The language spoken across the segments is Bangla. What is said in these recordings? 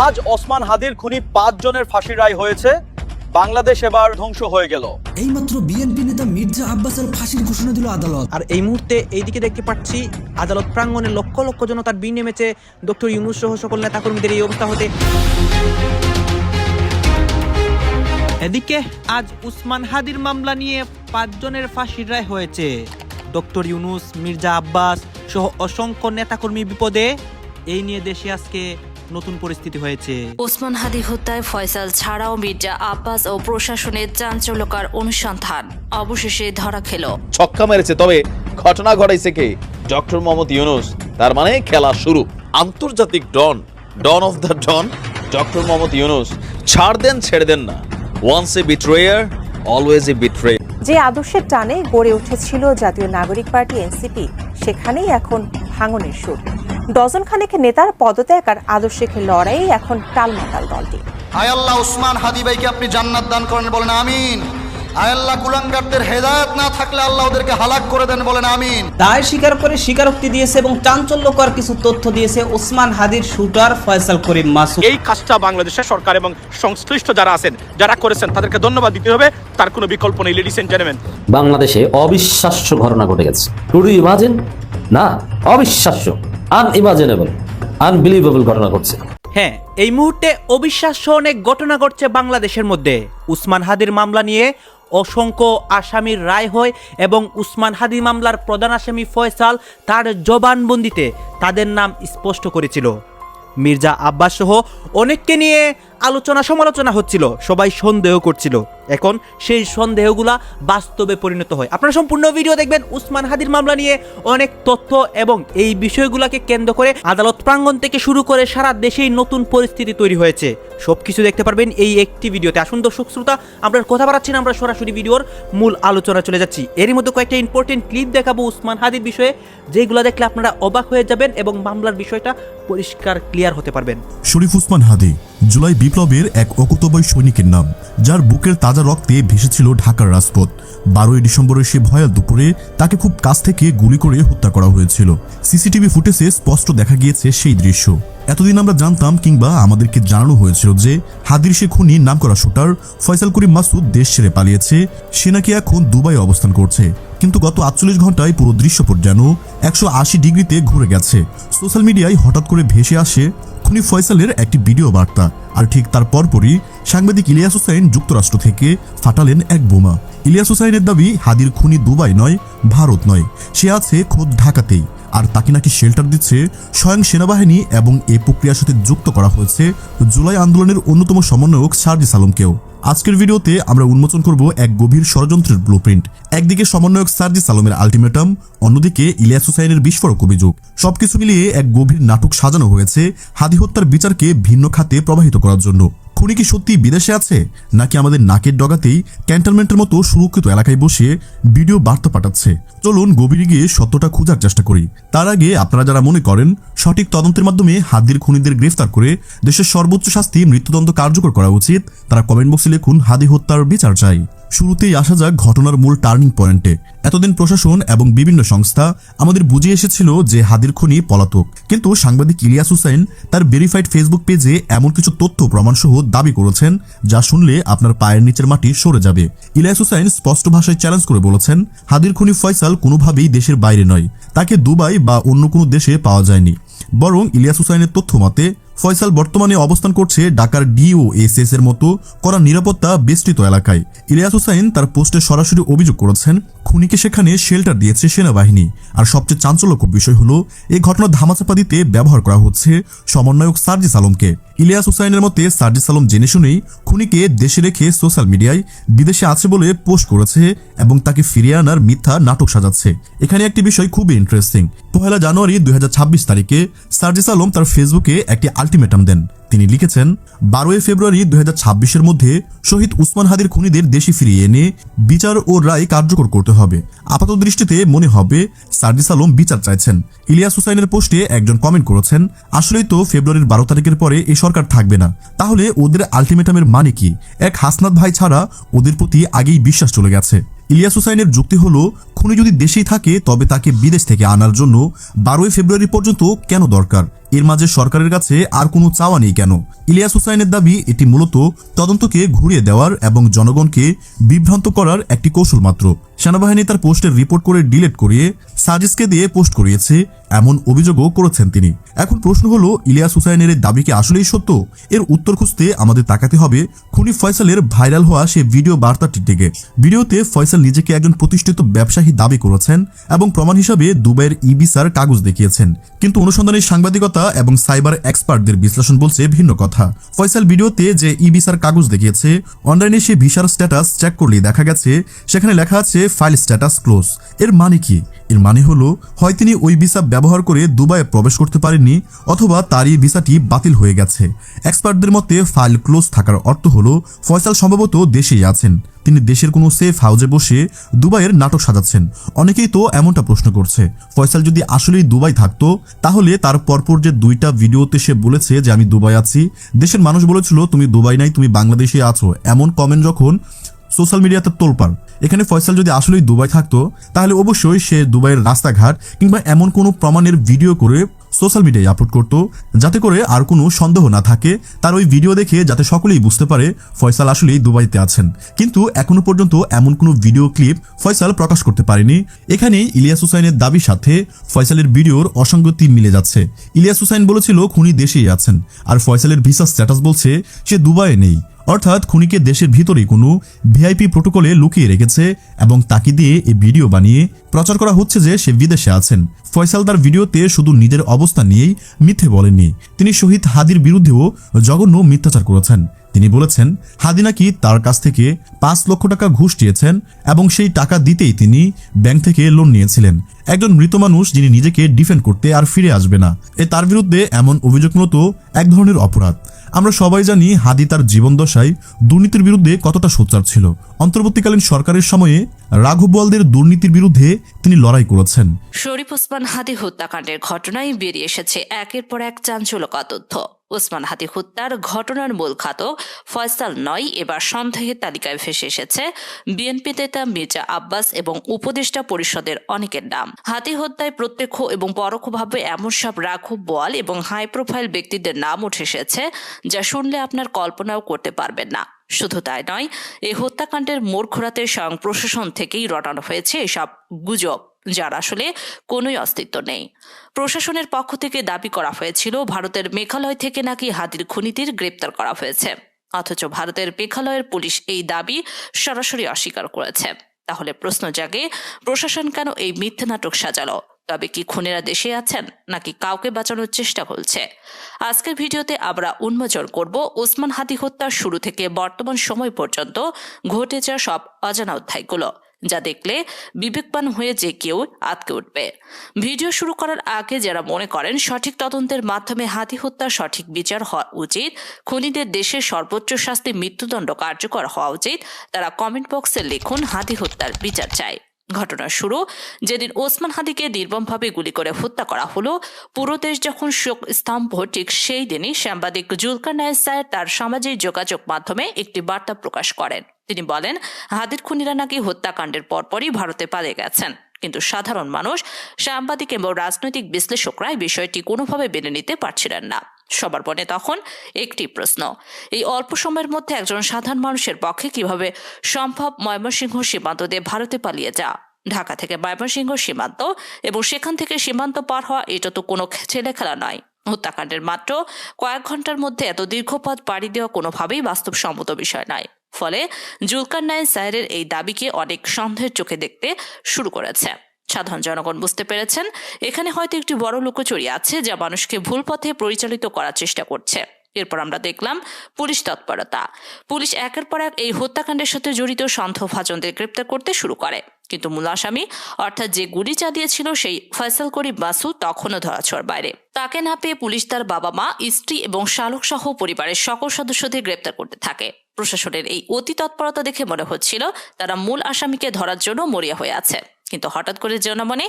আজ ওসমান হাদির খুনি পাঁচ জনের ফাঁসির রায় হয়েছে। বাংলাদেশ এবার ধ্বংস হয়ে গেল। এইমাত্র বিএনপি নেতা মির্জা আব্বাসের ফাঁসির ঘোষণা দিল আদালত। আর এই মুহূর্তে এইদিকে দেখতে পাচ্ছি আদালত প্রাঙ্গণে লক্ষ লক্ষ জনতার ভিড় নেমেছে। ডক্টর ইউনুস সহ সকল নেতাকর্মীদের এই অবস্থা হতে এদিকে আজ উসমান হাদির মামলা নিয়ে পাঁচজনের ফাঁসির রায় হয়েছে। ডক্টর ইউনুস মির্জা আব্বাস সহ অসংখ্য নেতাকর্মী বিপদে। এই নিয়ে দেশে আজকে নতুন পরিস্থিতি হয়েছে। ওসমান হাদি হত্যায় ফয়সাল ছাড়াও মির্জা আব্বাস ও প্রশাসনের চাঞ্চল্যকার অনুসন্ধান। অবশেষে ধরা খেল। ছক্কা মেরেছে তবে ঘটনা ঘটাইছে কে? ডক্টর মোহাম্মদ ইউনুস। তার মানে খেলা শুরু। আন্তর্জাতিক don don of the don doctor Mohammad Yunus. ছাড় দেন ছেড়ে দেন না। Once a betrayer always a betray যে আদর্শের টানে গড়ে উঠেছিল জাতীয় নাগরিক পার্টি এনসিপি সেখানেই এখন ভাঙনের সুর। ডজন খানেক নেতার পদত্যাগ আর আদর্শিক লড়াই এখন টালমাটাল দলটি। আয় আল্লাহ উসমান হাদি ভাইকে আপনি জান্নাত দান করেন বলেন আমিন। আয় আল্লাহ কুলাঙ্গারদের হেদায়েত না থাকলে আল্লাহ ওদেরকে হালাক করে দেন বলেন আমিন। দায় স্বীকার করে স্বীকারোক্তি দিয়েছে এবং চাঞ্চল্যকর কিছু তথ্য দিয়েছে ওসমান হাদির শুটার ফয়সাল করিম মাসুদ। এই কাজটা বাংলাদেশের সরকার এবং সংশ্লিষ্ট যারা আছেন যারা করেছেন তাদেরকে ধন্যবাদ দিতে হবে। তার কোনো বিকল্প নেই লেডিস এন্ড জেন্টলম্যান বাংলাদেশে অবিশ্বাস্য ঘটনা ঘটে গেছে। টু ইমাজিন না অবিশ্বাস্য। আনইমাজিনেবল আনবিলিভেবল ঘটনা ঘটছে। হ্যাঁ এই মুহূর্তে অবিশ্বাস্য অনেক ঘটনা ঘটছে বাংলাদেশের মধ্যে। উসমান হাদির মামলা নিয়ে অসংখ্য আসামির রায় হয় এবং উসমান হাদি মামলার প্রধান আসামি ফয়সাল তার জবানবন্দিতে তাদের নাম স্পষ্ট করেছিল। মির্জা আব্বাস সহ অনেককে নিয়ে আলোচনা, সমালোচনা হচ্ছিল, সবাই সন্দেহ করছিল। এখন সেই সন্দেহগুলা বাস্তবে পরিণত হয়। আপনারা সম্পূর্ণ ভিডিও দেখবেন উসমান হাদির মামলা নিয়ে অনেক তথ্য এবং এই বিষয়গুলোকে কেন্দ্র করে আদালত প্রাঙ্গণ থেকে শুরু করে সারা দেশেই নতুন পরিস্থিতি তৈরি হয়েছে। সবকিছু দেখতে পারবেন এই একটি ভিডিওতে। আসুন দর্শক শ্রোতা, আমরা কথা বাড়াচ্ছি না, আমরা সরাসরি ভিডিওর মূল আলোচনা চলে যাচ্ছি। এরই মধ্যে কয়েকটা ইম্পর্টেন্ট ক্লিপ দেখাবো উসমান হাদির বিষয়ে, যেগুলো দেখলে আপনারা অবাক হয়ে যাবেন এবং মামলার বিষয়টা পরিষ্কার ক্লিয়ার হতে পারবেন। শরীফ উসমান হাদি জুলাই বিপ্লবের এক অকুতবয় সৈনিকের নাম, যার বুকের তাজা রক্তে ভেসেছিল ঢাকার রাজপথ। বারোই ডিসেম্বরের সে ভয়াল দুপুরে তাকে খুব কাছ থেকে গুলি করে হত্যা করা হয়েছিল। সিসিটিভি ফুটেজে স্পষ্ট দেখা গিয়েছে সেই দৃশ্য। এতদিন আমরা জানতাম কিংবা আমাদেরকে জানানো হয়েছিল যে হাদির সে খুনি নাম করা শুটার ফয়সাল করিম মাসুদ দেশ ছেড়ে পালিয়েছে। সে নাকি এখন দুবাই অবস্থান করছে। কিন্তু গত আটচল্লিশ ঘন্টায় পুরো দৃশ্যপট যেন একশো আশি ডিগ্রিতে ঘুরে গেছে। সোশ্যাল মিডিয়ায় হঠাৎ করে ভেসে আসে খুনি ফয়সালের একটি ভিডিও বার্তা। আর ঠিক তার পরপরই সাংবাদিক ইলিয়াস হোসাইন যুক্তরাষ্ট্র থেকে ফাটালেন এক বোমা। ইলিয়াস হোসাইনের দাবি, হাদির খুনি দুবাই নয়, ভারত নয়। সে আছে খোদ ঢাকাতেই। আর তাকে নাকি শেল্টার দিচ্ছে স্বয়ং সেনাবাহিনী এবং এই প্রক্রিয়ার সাথে যুক্ত করা হয়েছে জুলাই আন্দোলনের অন্যতম সমন্বয়ক সার্জিস আলমকেও আজকের ভিডিওতে আমরা উন্মোচন করব এক গভীর ষড়যন্ত্রের ব্লুপ্রিন্ট একদিকে সমন্বয়ক সার্জিস আলমের আলটিমেটাম অন্যদিকে ইলিয়াস হুসাইনের বিস্ফোরক অভিযোগ। সবকিছু মিলিয়ে এক গভীর নাটক সাজানো হয়েছে হাদি হত্যার বিচারকে ভিন্ন খাতে প্রবাহিত করার জন্য। খুনি কি সত্যি বিদেশে আছে? নাকি আমাদের নাকের ডগাতেই ক্যান্টনমেন্টের মতো সুরক্ষিত এলাকায় বসে ভিডিও বার্তা পাঠাচ্ছে? চলুন গভীরে গিয়ে সত্যটা খোঁজার চেষ্টা করি। তার আগে আপনারা যারা মনে করেন, সঠিক তদন্তের মাধ্যমে হাদির খুনিদের গ্রেফতার করে দেশের সর্বোচ্চ শাস্তি মৃত্যুদণ্ড কার্যকর করা উচিত, তারা কমেন্ট বক্সে লিখুন, হাদি হত্যার বিচার চাই। শুরুতেই আসা যাক ঘটনার মূল টার্নিং পয়েন্টে এতদিন প্রশাসন এবং বিভিন্ন সংস্থা আমাদের বুঝিয়ে এসেছিল যে হাদির খুনি পলাতক। কিন্তু সাংবাদিক ইলিয়াস হুসাইন তার ভেরিফাইড ফেসবুক পেজে এমন কিছু তথ্য প্রমাণসহ দাবি করেছেন যা শুনলে আপনার পায়ের নিচের মাটি সরে যাবে। ইলিয়াস হুসাইন স্পষ্ট ভাষায় চ্যালেঞ্জ করে বলেছেন, হাদির খুনি ফয়সাল কোনোভাবেই দেশের বাইরে নয়। তাকে দুবাই বা অন্য কোনো দেশে পাওয়া যায়নি। বরং ইলিয়াস হুসাইনের তথ্য মতে ফয়সাল বর্তমানে অবস্থান করছে ঢাকার ডিওএসএস এর মতো করা নিরাপত্তা বেষ্টিত এলাকায়। ইলিয়াস হুসাইন তার পোস্টে সরাসরি অভিযোগ করেছেন, খুনিকে সেখানে শেল্টার দিয়েছে সেনাবাহিনী। আর সবচেয়ে চাঞ্চল্যকর বিষয় হলো এই ঘটনা ধামাচাপা দিতে ব্যবহার করা হচ্ছে সমন্বয়ক সার্জিস আলমকে। ইলিয়াস হুসাইনের মতে সার্জিস আলম জেনে শুনেই খুনিকে দেশে রেখে সোশ্যাল মিডিয়ায় বিদেশে আছে বলে পোস্ট করেছে এবং তাকে ফিরিয়ে আনার মিথ্যা নাটক সাজাচ্ছে। এখানে একটি বিষয় খুবই ইন্টারেস্টিং পহেলা জানুয়ারি দুই হাজার ছাব্বিশ তারিখে সার্জিস আলম তার ফেসবুকে একটি আলটিমেটাম দেন। তিনি লিখেছেন, বারোই ফেব্রুয়ারি দুই হাজার মধ্যে শহীদ উসমান হাদির খুনিদের দেশে ফিরিয়ে এনে বিচার ও রায় কার্যকর করতে হবে। আপাত দৃষ্টিতে মনে হবে, সার্জিস আলম বিচার চাইছেন। ইলিয়াস হুসাইনের পোস্টে একজন কমেন্ট করেছেন, আসলেই তো ফেব্রুয়ারির বারো তারিখের পরে এই সরকার থাকবে না। তাহলে ওদের আলটিমেটামের মানে কি? এক হাসনাত ভাই ছাড়া ওদের প্রতি আগেই বিশ্বাস চলে গেছে। ইলিয়াস হুসাইনের যুক্তি হল, খুনি যদি দেশেই থাকে, তবে তাকে বিদেশ থেকে আনার জন্য বারোই ফেব্রুয়ারি পর্যন্ত কেন দরকার? এর মাঝে সরকারের কাছে আর কোনো চাওয়া নেই কেন? ইলিয়াস হুসাইনের দাবি এটি মূলত তদন্তকে ঘুরিয়ে দেওয়ার এবং জনগণকে বিভ্রান্ত করার একটি কৌশল মাত্র। সেনাবাহিনী তার পোস্টের রিপোর্ট করে ডিলিট করিয়ে সাজিসকে দিয়ে পোস্ট করিয়েছে। এমন অভিযোগও করেছেন তিনি। এখন প্রশ্ন হলো, ইলিয়াস হুসাইনের দাবি কি আসলেই সত্য? এর উত্তর খুঁজতে আমাদের তাকাতে হবে খুনি ফয়সালের ভাইরাল হওয়া সে ভিডিও বার্তাটি দিকে। ভিডিওতে ফয়সাল নিজেকে একজন প্রতিষ্ঠিত ব্যবসায়ী দাবি করেছেন এবং প্রমাণ হিসাবে দুবাইয়ের ই ভিসার কাগজ দেখিয়েছেন। কিন্তু অনুসন্ধানী সাংবাদিকতা এবং সাইবার এক্সপার্টদের বিশ্লেষণ বলছে ভিন্ন কথা। ফয়সাল ভিডিওতে যে ই ভিসার কাগজ দেখিয়েছে, অনলাইনে সে ভিসার স্ট্যাটাস চেক করলেই দেখা গেছে, সেখানে লেখা আছে ফাইল স্ট্যাটাস ক্লোজ। এর মানে কি? এর মানে হলো, হয় তিনি ওই ভিসা ব্যবহার করে দুবাইয়ে প্রবেশ করতে পারেননি, অথবা তার এই ভিসাটি বাতিল হয়ে গেছে। এক্সপার্টদের মতে, ফাইল ক্লোজ থাকার অর্থ হলো, ফয়সাল সম্ভবত দেশেই আছেন। তিনি দেশের কোনো সেফ হাউজে বসে দুবাইয়ের নাটক সাজাচ্ছেন। অনেকেই তো এমনটা প্রশ্ন করছে। ফয়সাল যদি আসলেই দুবাই থাকতো, তাহলে তার পরপর যে দুইটা ভিডিওতে সে বলেছে যে, আমি দুবাই আছি। দেশের মানুষ বলেছিল, তুমি দুবাই নাই, তুমি বাংলাদেশে আছো। এমন কমেন্ট যখন সোশ্যাল মিডিয়াতে তোলপাড়। এখানে ফয়সাল যদি আসলেই দুবাই থাকতো, তাহলে অবশ্যই সে দুবাইয়ের রাস্তাঘাট কিংবা এমন কোনো প্রমাণের ভিডিও করে সোশ্যাল মিডিয়ায় আপলোড করতো, যাতে করে আর কোনো সন্দেহ না থাকে। তার ওই ভিডিও দেখে যাতে সকলেই বুঝতে পারে ফয়সাল আসলেই দুবাইতে আছেন। কিন্তু এখনও পর্যন্ত এমন কোনো ভিডিও ক্লিপ ফয়সাল প্রকাশ করতে পারেনি। এখানে ইলিয়াস হুসাইনের দাবির সাথে ফয়সালের ভিডিওর অসঙ্গতি মিলে যাচ্ছে। ইলিয়াস হুসাইন বলেছিল, খুনি দেশেই আছেন। আর ফয়সালের ভিসা স্ট্যাটাস বলছে, সে দুবাইয়ে নেই। অর্থাৎ খুনিকে দেশের ভিতরে কোনো ভিআইপি প্রোটোকলে লুকিয়ে রেখেছে এবং তাকে দিয়ে এই ভিডিও বানিয়ে প্রচার করা হচ্ছে যে সে বিদেশে আছেন। ফয়সাল তার ভিডিওতে শুধু নিজের অবস্থা নিয়েই মিথ্যে বলেননি। তিনি শহীদ হাদির বিরুদ্ধেও জঘন্য মিথ্যাচার করেছেন। তিনি বলেছেন, হাদি নাকি তার কাছ থেকে পাঁচ লক্ষ টাকা ঘুষ দিয়েছেন এবং সেই টাকা দিতেই তিনি ব্যাংক থেকে লোন নিয়েছিলেন। একজন মৃত মানুষ যিনি নিজেকে ডিফেন্ড করতে আর ফিরে আসবে না। এ তার বিরুদ্ধে এমন অভিযোগ মূলত এক ধরনের অপরাধ। আমরা সবাই জানি হাদি তার জীবন দশায় দুর্নীতির বিরুদ্ধে কতটা সোচ্চার ছিল। অন্তর্বর্তীকালীন সরকারের সময়ে রাঘব বোয়ালদের দুর্নীতির বিরুদ্ধে তিনি লড়াই করেছেন। শরীফ ওসমান হাদি হত্যাকাণ্ডের ঘটনায় বেরিয়ে এসেছে একের পর এক চাঞ্চল্যকর তথ্য। ওসমান হাদি হত্যার ঘটনার মূল ঘাতক ফয়সাল নয়। এবার সন্দেহের তালিকায় ভেসে এসেছে বিএনপি নেতা মির্জা আব্বাস এবং উপদেষ্টা পরিষদের অনেকের নাম। হাতি হত্যায় প্রত্যক্ষ এবং পরোক্ষভাবে এমন সব রাঘব বোয়াল এবং হাই প্রোফাইল ব্যক্তিদের নাম উঠে এসেছে যা শুনলে আপনার কল্পনাও করতে পারবেন না। শুধু তাই নয়, এই হত্যাকাণ্ডের মোড় ঘোরাতে স্বয়ং প্রশাসন থেকেই রটানো হয়েছে এসব গুজব। যার আসলে কোনোই অস্তিত্ব নেই। প্রশাসনের পক্ষ থেকে দাবি করা হয়েছিল, ভারতের মেঘালয় থেকে নাকি হাতির খুনিদের গ্রেপ্তার করা হয়েছে। অথচ ভারতের মেঘালয়ের পুলিশ এই দাবি সরাসরি অস্বীকার করেছে। তাহলে প্রশ্ন জাগে, প্রশাসন কেন এই মিথ্যে নাটক সাজালো? তবে কি খুনেরা দেশে আছেন, নাকি কাউকে বাঁচানোর চেষ্টা করছে? আজকের ভিডিওতে আমরা উন্মোচন করব ওসমান হাদি হত্যার শুরু থেকে বর্তমান সময় পর্যন্ত ঘটে যাওয়া সব অজানা অধ্যায়গুলো। যা দেখলে বিবেকবান হয়ে যে কেউ আতকে উঠবে। ভিডিও শুরু করার আগে যারা মনে করেন সঠিক তদন্তের মাধ্যমে হাতি হত্যার সঠিক বিচার হওয়া উচিত, খুনিদের দেশের সর্বোচ্চ শাস্তি মৃত্যুদণ্ড কার্যকর হওয়া উচিত, তারা কমেন্ট বক্সে লিখুন হাতি হত্যার বিচার চাই। ঘটনার শুরু। যেদিন ওসমান হাদিকে নির্মমভাবে গুলি করে হত্যা করা হলো, পুরো দেশ যখন শোক স্তম্ভ, ঠিক সেই দিনই সাংবাদিক জুলকার নায়ের স্যার তার সামাজিক যোগাযোগ মাধ্যমে একটি বার্তা প্রকাশ করেন। তিনি বলেন, হাদির খুনিরা নাকি হত্যাকাণ্ডের পরপরই ভারতে পালিয়ে গেছেন। কিন্তু সাধারণ মানুষ, সাংবাদিক এবং রাজনৈতিক বিশ্লেষকরা এই বিষয়টি কোনোভাবে মেনে নিতে পারছিলেন না। সবার মনে তখন একটি প্রশ্ন। এই অল্প সময়ের মধ্যে একজন সাধারণ মানুষের পক্ষে কীভাবে সম্ভব ময়মনসিংহ সীমান্ত দিয়ে ভারতে পালিয়ে যাওয়া ঢাকা থেকে ময়মনসিংহ সীমান্ত এবং সেখান থেকে সীমান্ত পার হওয়া, এটা তো কোনো ছেলে খেলা নয়। হত্যাকাণ্ডের মাত্র কয়েক ঘণ্টার মধ্যে এত দীর্ঘ পথ পাড়ি দেওয়া কোনোভাবেই বাস্তবসম্মত বিষয় নয়। ফলে জুলকার নাইন সাহেরের এই দাবিকে অনেক সন্দেহের চোখে দেখতে শুরু করেছে। সাধারণ জনগণ বুঝতে পেরেছেন। এখানে হয়তো একটি বড় লুকোচুরি আছে যা মানুষকে ভুল পথে পরিচালিত করার চেষ্টা করছে। এরপর আমরা দেখলাম পুলিশ তৎপরতা। পুলিশ একের পর এক এই হত্যাকাণ্ডের সাথে জড়িত সন্দেহভাজনদের গ্রেপ্তার করতে শুরু করে। কিন্তু মূল আসামি, অর্থাৎ যে গুলি চালিয়েছিল সেই ফয়সাল করিম বাসু, তখনও ধরাছোঁয়ার বাইরে। তাকে না পেয়ে পুলিশ তার বাবা মা স্ত্রী এবং শালক সহ পরিবারের সকল সদস্যদের গ্রেপ্তার করতে থাকে। প্রশাসনের এই অতি তৎপরতা দেখে মনে হচ্ছিল তারা মূল আসামিকে ধরার জন্য মরিয়া হয়ে আছে। কিন্তু হঠাৎ করে জনমনে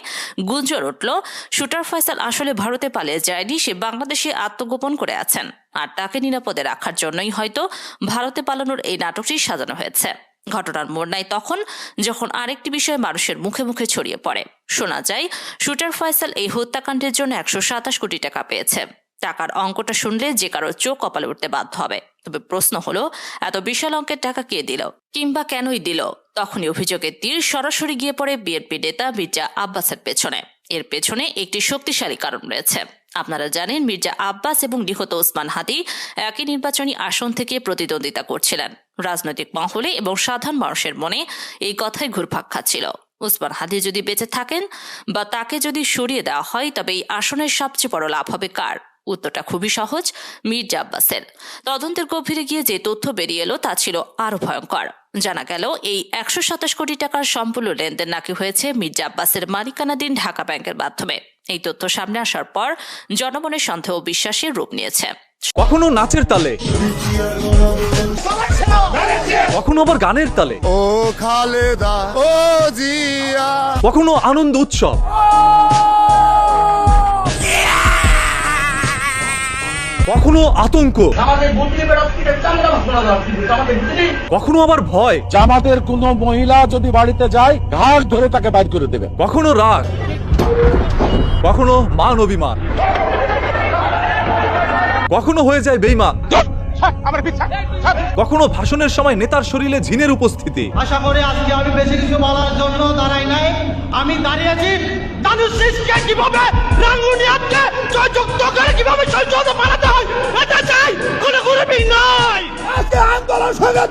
গুঞ্জন উঠল। শুটার ফয়সাল আসলে ভারতে পালিয়ে যায়নি, সে বাংলাদেশে আত্মগোপন করে আছেন। আর তাকে নিরাপদে রাখার জন্যই হয়তো ভারতে পালানোর এই নাটকটি সাজানো হয়েছে। ঘটনার মোড় নাই তখন, যখন আরেকটি বিষয় মানুষের মুখে মুখে ছড়িয়ে পড়ে। শোনা যায়, শুটার ফয়সাল এই হত্যাকাণ্ডের জন্য একশো সাতাশ কোটি টাকা পেয়েছে। টাকার অঙ্কটা শুনলে যে কারও চোখ কপালে উঠতে বাধ্য হবে। তবে প্রশ্ন হলো, এত বিশাল অঙ্কের টাকা কে দিল? কিংবা কেনই দিল? তখনই অভিযোগের তীর সরাসরি গিয়ে পড়ে বিএনপি নেতা মির্জা আব্বাসের পেছনে। এর পেছনে একটি শক্তিশালী কারণ রয়েছে। আপনারা জানেন, মির্জা আব্বাস এবং নিহত ওসমান হাদি একই নির্বাচনী আসন থেকে প্রতিদ্বন্দ্বিতা করছিলেন। রাজনৈতিক মহলে এবং সাধারণ মানুষের মনে এই কথাই ঘুরপাক খাচ্ছিল। ওসমান হাদি যদি বেঁচে থাকেন বা তাকে যদি সরিয়ে দেওয়া হয়, তবে এই আসনের সবচেয়ে বড় লাভ হবে কার? উত্তরটা খুবই সহজ মির্জা আব্বাসের। তদন্তের গভীরে গিয়ে যে তথ্য বেরিয়ে এলো তা ছিল আরও ভয়ঙ্কর। জানা গেল এই একশো সাতাশ কোটি টাকার সম্পূর্ণ লেনদেন নাকি হয়েছে মির্জা আব্বাসের মালিকানাধীন ঢাকা ব্যাংকের মাধ্যমে। এই তথ্য সামনে আসার পর জনমনের সন্দেহ ও বিশ্বাসের রূপ নিয়েছে। কখনো নাচের তালে কখনো আবার গানের তালে ও খালেদা ও জিয়া। কখনো আনন্দ উৎসব। কখনো আতঙ্ক। কখনো আবার ভয়। জামাতের কোন মহিলা যদি বাড়িতে যায় ঘাস ধরে তাকে বাইর করে দেবে। কখনো রাগ। কখনো মান অভিমান। কখনো হয়ে যায় বেইমান। কখনো ভাষণের সময় নেতার শরীরে ঝিনের উপস্থিতি? আশা করি আজকে আমি বেশি কিছু বলার জন্য দাঁড়াই নাই। আমি দাঁড়িয়েছি দানুশিসকে কীভাবে রাঙ্গুনিয়াতকে জয়যুক্ত করে কীভাবে সংসদ বানাতে হয় এটা চাই কোনো গরিবই নাই। আজকে আন্দোলন সংগ্রাম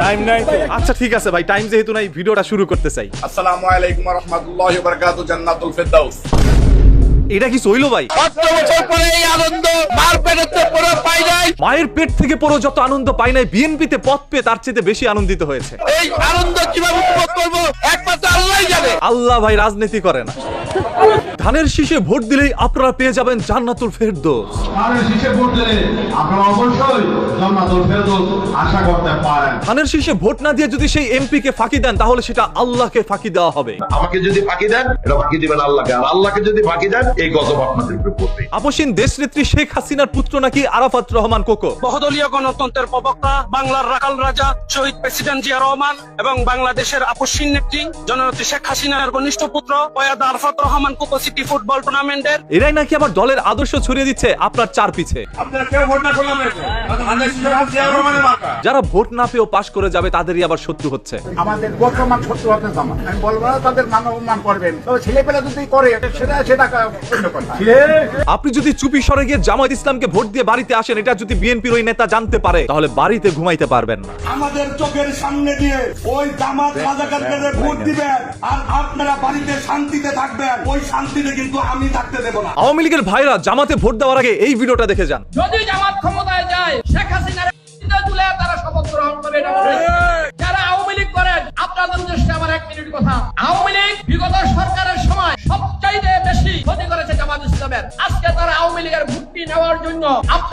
টাইম নাই আচ্ছা ঠিক আছে ভাই টাইম যেহেতু নাই ভিডিওটা শুরু করতে চাই। আসসালামু আলাইকুম ওয়া রাহমাতুল্লাহি ওয়া বারাকাতুহু জান্নাতুল ফেরদাউস। এটা কি সইলো ভাই? বছর পরে এই আনন্দ মার পেটেতে পড়ে পাই নাই। মায়ের পেট থেকে পড়ো যত আনন্দ পাই নাই বিএনপিতে পথ পেয়ে তার চেয়ে বেশি আনন্দিত হয়েছে। এই আনন্দ কীভাবে উপভোগ করব একমাত্র আল্লাহই জানে। আল্লাহ ভাই রাজনীতি করে না। ধানের শীষে ভোট দিলেই আপনারা পেয়ে যাবেন জান্নাতুল ফেরদৌস। ধানের শীষে ভোট না দিয়ে যদি সেই এমপি কে ফাঁকি দেন তাহলে সেটা আল্লাহকে ফাঁকি দেওয়া হবে। আমাকে যদি ফাঁকি দেন এটা ফাঁকি দিবেন আল্লাহকে। আর আল্লাহকে যদি ফাঁকি দেন এই গজব আপনাদের উপরে পড়বে। আপসীন দেশনেত্রী শেখ হাসিনার পুত্র নাকি আরাফাত রহমান কোকো? বহুদলীয় গণতন্ত্রের প্রবক্তা বাংলার রাখাল রাজা শহীদ প্রেসিডেন্ট জিয়া রহমান এবং বাংলাদেশের আপসীন নেত্রী জননেত্রী শেখ হাসিনার ঘনিষ্ঠ পুত্র আরফাত রহমান কোকো সিটি ফুটবল টুর্নামেন্টের। এরাই নাকি আবার দলের আদর্শ ছড়িয়ে দিচ্ছে আপনার চার পিছে? আপনারা কেউ ভোট না করলাম যারা ভোট না পেয়েও পাশ করে যাবে তাদেরই আবার শত্রু হচ্ছে। আমাদের বর্তমান সত্য হতে জামা আমি বলব তাদের মান অপমান করবেন। তবে ছেলে পেলে যদি করে সেটা সেটা আপনি যদি চুপি সরে গিয়ে জামায়াত ইসলামকে ভোট দিয়ে বাড়িতে আসেন এটা যদি বিএনপির ওই নেতা জানতে পারে তাহলে বাড়িতে ঘুমাইতে পারবেন না। আমাদের চোখের সামনে দিয়ে ওই জামাত রাজাকারকে ভোট দিবেন আর আপনারা বাড়িতে শান্তিতে থাকবেন ওই শান্তিতে কিন্তু আমি থাকতে দেব না। আওয়ামী লীগের ভাইরা জামাতে ভোট দেওয়ার আগে এই ভিডিওটা দেখে যান। যদি জামাত ক্ষমতায় যায় শেখ হাসিনার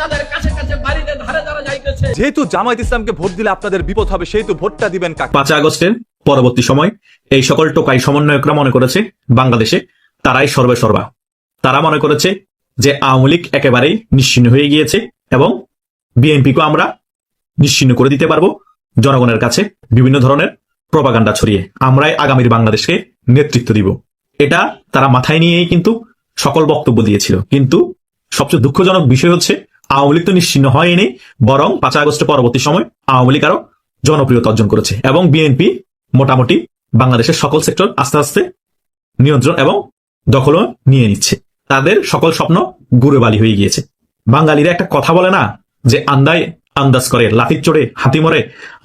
আপনাদের কাছে কাছে বাড়িতে ধারে ধারে যাইতেছে। যেহেতু জামায়াত ইসলামকে ভোট দিলে আপনাদের বিপদ হবে সেহেতু ভোটটা দিবেন কাকে? পাঁচ আগস্টের পরবর্তী সময় এই সকল টোকাই সমন্বয়করা মনে করেছে বাংলাদেশে তারাই সর্বে সর্বা। তারা মনে করেছে যে আওয়ামী লীগ একেবারেই নিশ্চিন্ন হয়ে গিয়েছে এবং বিএনপিকে আমরা নিশ্চিন্ন করে দিতে পারব জনগণের কাছে বিভিন্ন ধরনের প্রপাগান্ডা ছড়িয়ে। আমরাই আগামীর বাংলাদেশকে নেতৃত্ব দিব। এটা তারা মাথায় নিয়েই কিন্তু সকল বক্তব্য দিয়েছিল। কিন্তু সবচেয়ে দুঃখজনক বিষয় হচ্ছে আওয়ামী লীগ তো নিশ্চিন্ন হয়নি, বরং পাঁচ আগস্টের পরবর্তী সময় আওয়ামী লীগ আরও জনপ্রিয়তা অর্জন করেছে এবং বিএনপি মোটামুটি বাংলাদেশের সকল সেক্টর আস্তে আস্তে নিয়ন্ত্রণ এবং দখলও নিয়ে নিচ্ছে। তাদের সকল স্বপ্ন গুড়ে বালি হয়ে গিয়েছে। বাঙালিরা একটা কথা বলে না যে আন্দায় আন্দাজ করে লাঠির চড়ে হাতি মরে।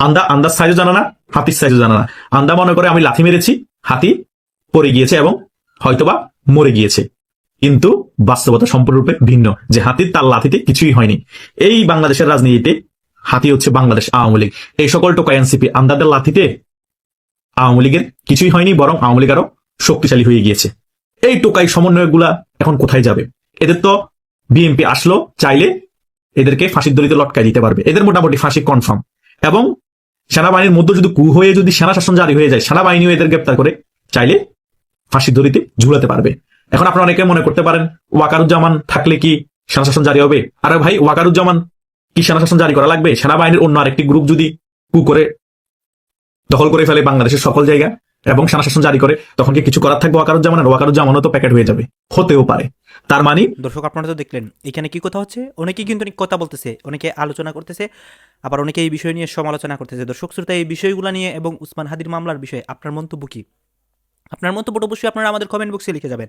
আন্দা আন্দাজ সাইজও জানা না, হাতির সাইজও জানা না। আন্দা মনে করে আমি লাথি মেরেছি, হাতি পড়ে গিয়েছে এবং হয়তোবা মরে গিয়েছে। কিন্তু বাস্তবতা সম্পূর্ণরূপে ভিন্ন, যে হাতির তার লাথিতে কিছুই হয়নি। এই বাংলাদেশের রাজনীতিতে হাতি হচ্ছে বাংলাদেশ আওয়ামী লীগ। এই সকল টোকা এনসিপি আন্দাদের লাথিতে আওয়ামী লীগের কিছুই হয়নি, বরং আওয়ামী লীগ আরও শক্তিশালী হয়ে গিয়েছে। এই টোকাই সমন্বয়গুলা এখন কোথায় যাবে? এদের তো বিএনপি আসলো, চাইলে এদেরকে ফাঁসির দলিতে লটকায় দিতে পারবে। এদের মোটামুটি ফাঁসি কনফার্ম এবং সেনাবাহিনীর মধ্যে যদি কু হয়ে যদি সেনা শাসন জারি হয়ে যায়, সেনাবাহিনীও এদের গ্রেপ্তার করে চাইলে ফাঁসির দড়িতে ঝুলাতে পারবে। এখন আপনারা অনেকে মনে করতে পারেন, ওয়াকারুজ্জামান থাকলে কি সেনা শাসন জারি হবে? আরে ভাই, ওয়াকারুজ্জামান কি সেনা শাসন জারি করা লাগবে? সেনাবাহিনীর অন্য আরেকটি গ্রুপ যদি কু করে দখল করে ফেলে বাংলাদেশের সকল জায়গা এবং সেনা শাসন জারি করে, তখন কি কিছু করার থাকবে ওয়াকারুজ্জামানের ওয়াকারুজ্জামানও তো প্যাকেট হয়ে যাবে। হতেও পারে। তার মানে দর্শক, আপনারা তো দেখলেন, এখানে কি কথা হচ্ছে? অনেকেই কিন্তু অনেক কথা বলতেছে, অনেকে আলোচনা করতেছে, আবার অনেকে এই বিষয় নিয়ে সমালোচনা করতেছে। দর্শক, শ্রোতা, এই বিষয়গুলো নিয়ে এবং উসমান হাদির মামলার বিষয়ে আপনার মন্তব্য কি? আপনার মন্তব্যটা অবশ্যই আপনারা আমাদের কমেন্ট বক্সে লিখে যাবেন।